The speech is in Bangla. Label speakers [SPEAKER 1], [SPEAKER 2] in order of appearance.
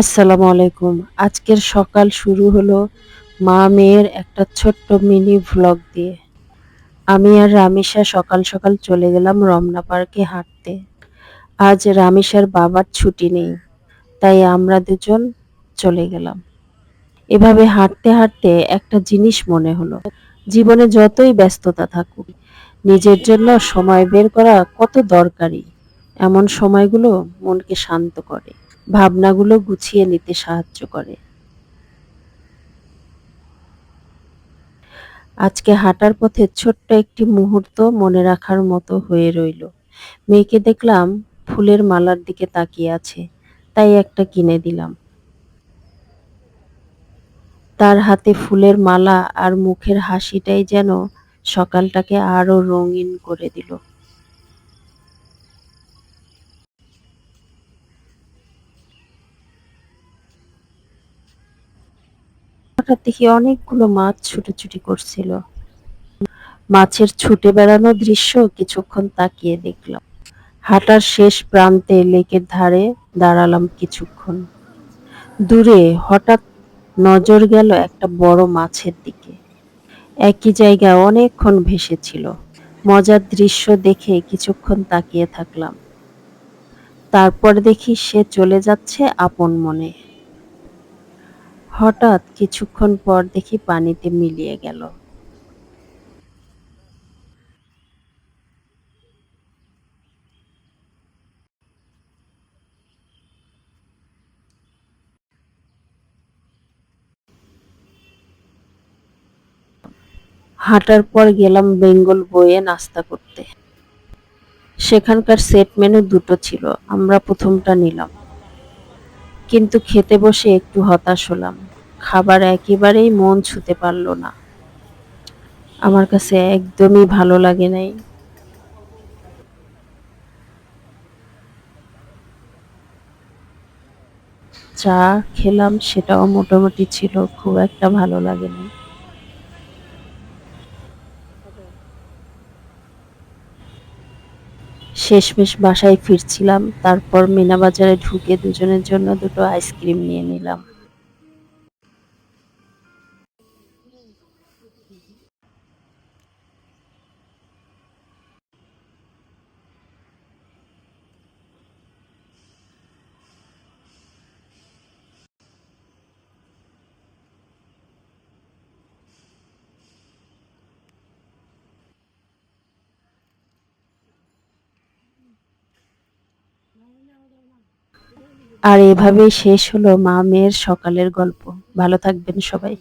[SPEAKER 1] আসসালামু আলাইকুম। আজকের সকাল শুরু হলো মা মেয়ের একটা ছোট্ট মিনি ভ্লগ দিয়ে। আমি আর রামিসা সকাল সকাল চলে গেলাম রমনা পার্কে হাঁটতে। আজ রামিসার বাবার ছুটি নেই, তাই আমরা দুজন চলে গেলাম। এভাবে হাঁটতে হাঁটতে একটা জিনিস মনে হলো, জীবনে যতই ব্যস্ততা থাকুক, নিজের জন্য সময় বের করা কত দরকারি, এমন সময়গুলো মনকে শান্ত করে। ভাবনাগুলো গুছিয়ে নিতে সাহায্য করে। আজকে হাঁটার পথে ছোট্ট একটি মুহূর্ত মনে রাখার মতো হয়ে রইল। মেয়েকে দেখলাম ফুলের মালার দিকে তাকিয়ে আছে, তাই একটা কিনে দিলাম। তার হাতে ফুলের মালা আর মুখের হাসিটাই যেন সকালটাকে আরও রঙিন করে দিল। হঠাৎ দেখি অনেকগুলো মাছ ছুটোছুটি করছিল। মাছের ছুটে বেড়ানো দৃশ্য কিছুক্ষণ তাকিয়ে দেখলাম। হাঁটার শেষ প্রান্তে লেকের ধারে দাঁড়ালাম কিছুক্ষণ। দূরে হঠাৎ নজর গেল একটা বড় মাছের দিকে। একই জায়গায় অনেকক্ষণ ভেসেছিল। মজার দৃশ্য দেখে কিছুক্ষণ তাকিয়ে থাকলাম। তারপর দেখি সে চলে যাচ্ছে আপন মনে। হঠাৎ কিছুক্ষণ পর দেখি পানিতে মিলিয়ে গেল। হাঁটার পর গেলাম বেঙ্গল বইয়ে নাস্তা করতে। সেখানকার সেট মেনু দুটো ছিল, আমরা প্রথমটা নিলাম। কিন্তু খেতে বসে একটু হতাশ হলাম। খাবার একেবারেই মন ছুতে পারল না। আমার কাছে একদমই ভালো লাগে নাই। চা খেলাম সেটাও মোটামুটি ছিল, খুব একটা ভালো লাগেনি। শেষমেশ বাসায় ফিরছিলাম তারপর মিনা বাজারে ঢুকে দুজনের জন্য দুটো আইসক্রিম নিয়ে নিলাম। আর এভাবেই শেষ হলো মা মেয়ের সকালের গল্প। ভালো থাকবেন সবাই।